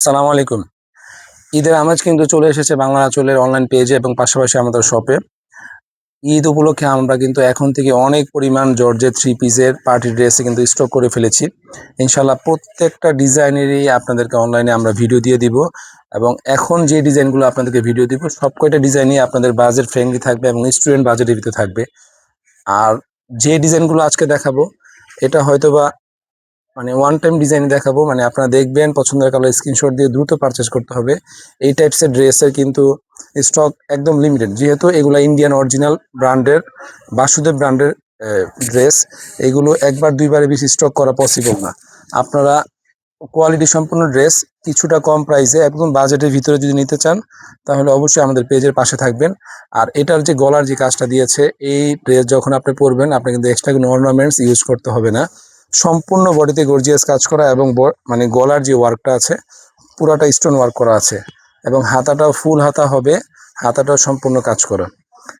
সালামু আলাইকুম। ঈদের আমেজ কিন্তু চলে এসেছে বাংলা আঁচলের অনলাইন পেজে এবং পাশাপাশি আমাদের শপে ঈদ উপলক্ষে আমরা কিন্তু এখন থেকে অনেক পরিমাণ জর্জের থ্রি পিসের পার্টি ড্রেসে কিন্তু স্টক করে ফেলেছি। ইনশাল্লাহ প্রত্যেকটা ডিজাইনেরই আপনাদেরকে অনলাইনে আমরা ভিডিও দিয়ে দিব এবং এখন যে ডিজাইনগুলো আপনাদেরকে ভিডিও দিব সব কয়টা ডিজাইনই আপনাদের বাজেট ফ্রেন্ডলি থাকবে এবং স্টুডেন্ট বাজেটের ভিতরে থাকবে। আর যে ডিজাইনগুলো আজকে দেখাবো, এটা হয়তোবা মানে ওয়ান টাইম ডিজাইন দেখাবো মানে আপনারা দেখবেন পছন্দের কালার স্ক্রিনশট দিয়ে দ্রুত পারচেস করতে হবে। এই টাইপসের ড্রেসের কিন্তু স্টক একদম লিমিটেড যেহেতু এগুলো ইন্ডিয়ান অরিজিনাল ব্র্যান্ডের বাসুদেব ব্র্যান্ডের ড্রেস এগুলো একবার দুইবারে বেশি স্টক করা পসিবল না। আপনারা কোয়ালিটি সম্পূর্ণ ড্রেস কিছুটা কম প্রাইসে একদম বাজেটের ভিতরে যদি নিতে চান, তাহলে অবশ্যই আমাদের পেজের পাশে থাকবেন। আর এটার যে গলার যে কাজটা দিয়েছে, এই ড্রেস যখন আপনি পরবেন আপনি কিন্তু এক্সট্রা কোনো অর্নামেন্টস ইউজ করতে হবে না। সম্পূর্ণ বডিতে গর্জিয়াস কাজ করা এবং মানে গলার যে ওয়ার্কটা আছে, পুরাটা স্টোন ওয়ার্ক করা আছে এবং হাতাটাও ফুল হাতা হবে হাতাটাও সম্পূর্ণ কাজ করা।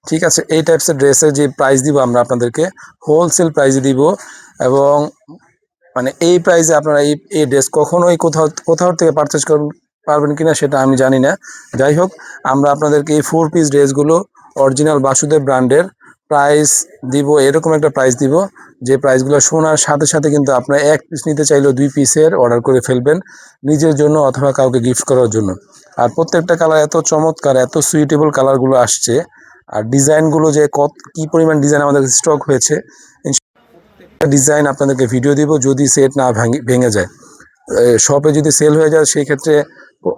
ঠিক আছে, এই টাইপসের ড্রেসের যে প্রাইস দিব আমরা আপনাদেরকে হোলসেল প্রাইসে দিব এবং মানে এই প্রাইসে আপনারা এই এই ড্রেস কখনোই কোথাও কোথাও থেকে পারচেস করবেন পারবেন কিনা সেটা আমি জানি না। যাই হোক, আমরা আপনাদেরকে এই ফোর পিস ড্রেসগুলো অরিজিনাল বাসুদেব ব্র্যান্ডের প্রাইস দিব, এরকম একটা প্রাইস দিব, যে প্রাইসগুলো শোনার সাথে সাথে কিন্তু আপনারা এক পিস নিতে চাইলেও দুই পিসের অর্ডার করে ফেলবেন নিজের জন্য অথবা কাউকে গিফট করার জন্য। আর প্রত্যেকটা কালার এত চমৎকার, এত সুইটেবল কালারগুলো আসছে, আর ডিজাইনগুলো যে কত, কি পরিমাণ ডিজাইন আমাদের স্টক হয়েছে ডিজাইন আপনাদেরকে ভিডিও দিব, যদি সেট না ভাঙি, ভেঙে যায়। শপে যদি সেল হয়ে যায়, সেই ক্ষেত্রে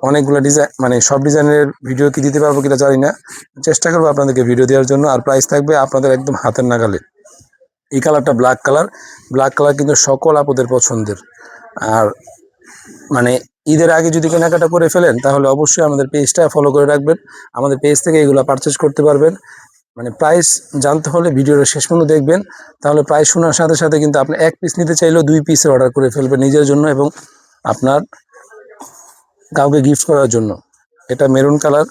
অনেকগুলো ডিজাইন মানে সব ডিজাইনের ভিডিও কি দিতে পারব কিনা জানি না। চেষ্টা করব আপনাদেরকে ভিডিও দেওয়ার জন্য। আর প্রাইস থাকবে আপনাদের একদম হাতের নাগালে। এই কালারটা ব্ল্যাক কালার ব্ল্যাক কালার কিন্তু সকল আপদের পছন্দের। আর মানে ঈদের আগে যদি কেনাকাটা করে ফেলেন, তাহলে অবশ্যই আমাদের পেজটা ফলো করে রাখবেন। আমাদের পেজ থেকে এগুলো পারচেস করতে পারবেন। মানে প্রাইস জানতে হলে ভিডিওটা শেষ পর্যন্ত দেখবেন। তাহলে প্রাইস শোনার সাথে সাথে কিন্তু আপনি এক পিস নিতে চাইলেও দুই পিসের অর্ডার করে ফেলবেন নিজের জন্য এবং আপনার কাউকে গিফট করার জন্য। এটা মেরুন কালার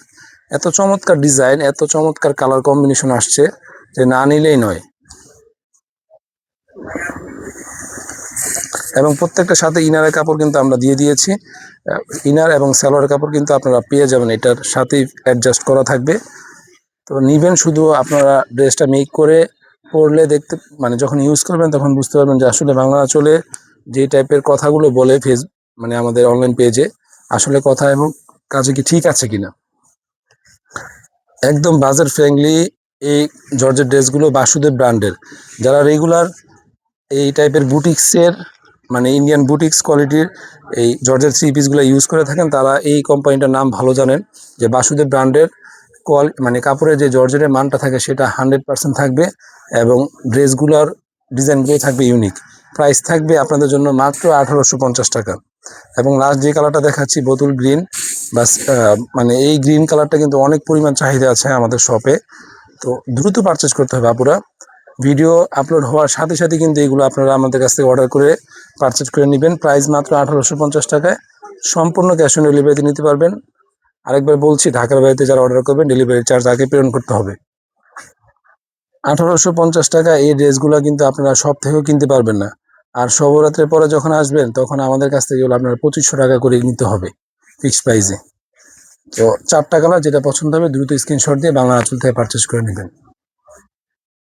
এত চমৎকার ডিজাইন এত চমৎকার কালার কম্বিনেশন আসছে যে না নিলেই নয়। এবং প্রত্যেকটা সাথে ইনারের কাপড় কিন্তু আমরা দিয়ে দিয়েছি। ইনার এবং সালোয়ারের কাপড় কিন্তু আপনারা পেয়ে যাবেন। এটার সাথেই অ্যাডজাস্ট করা থাকবে। তো নিবেন শুধু আপনারা ড্রেসটা মেক করে পরলে দেখতে মানে যখন ইউজ করবেন তখন বুঝতে পারবেন যে আসলে বাংলা চলে যে টাইপের কথাগুলো বলে ফেস মানে আমাদের অনলাইন পেজে আসলে কথা এবং কাজে কি ঠিক আছে কিনা? একদম বাজার ফ্রেন্ডলি এই জর্জের ড্রেসগুলো বাসুদেব ব্র্যান্ডের। যারা রেগুলার এই টাইপের বুটিক্সের মানে ইন্ডিয়ান বুটিক্স কোয়ালিটির এই জর্জের থ্রি পিসগুলো ইউজ করে থাকেন, তারা এই কোম্পানিটার নাম ভালো জানেন যে বাসুদেব ব্র্যান্ডের কোয়াল মানে কাপড়ের যে জর্জেটের মানটা থাকে সেটা হান্ড্রেড পার্সেন্ট থাকবে এবং ড্রেসগুলোর ডিজাইনগুলো থাকবে ইউনিক প্রাইস থাকবে আপনাদের জন্য মাত্র আঠারোশো পঞ্চাশ টাকা। এবং লাস্ট যে কালারটা দেখাচ্ছি বোতল গ্রিন বাস মানে এই গ্রিন কালারটা কিন্তু অনেক পরিমাণ চাহিদা আছে আমাদের শপে তো দ্রুত পারচেস করতে হবে আপুরা। ভিডিও আপলোড হওয়ার সাথে সাথে কিন্তু এগুলো আপনারা আমাদের কাছ থেকে অর্ডার করে পারচেস করে নেবেন। প্রাইস মাত্র আঠারোশো পঞ্চাশ টাকায়। সম্পূর্ণ ক্যাশ অন ডেলিভারিতে নিতে পারবেন। আরেকবার বলছি, ঢাকার বাড়িতে যারা অর্ডার করবেন ডেলিভারি চার্জ আগে প্রেরণ করতে হবে। আঠারোশো পঞ্চাশ টাকা এই ড্রেসগুলো কিন্তু আপনারা সব থেকেও কিনতে পারবেন না। আর সবরাত্রের পরে যখন আসবেন, তখন আমাদের কাছ থেকে আপনার পঁচিশশো টাকা করে নিতে হবে ফিক্সড প্রাইসে তো চারটা কালার যেটা পছন্দ হবে, দ্রুত স্ক্রিনশট দিয়ে বাংলা আঁচল থেকে পারচেস করে নেবেন।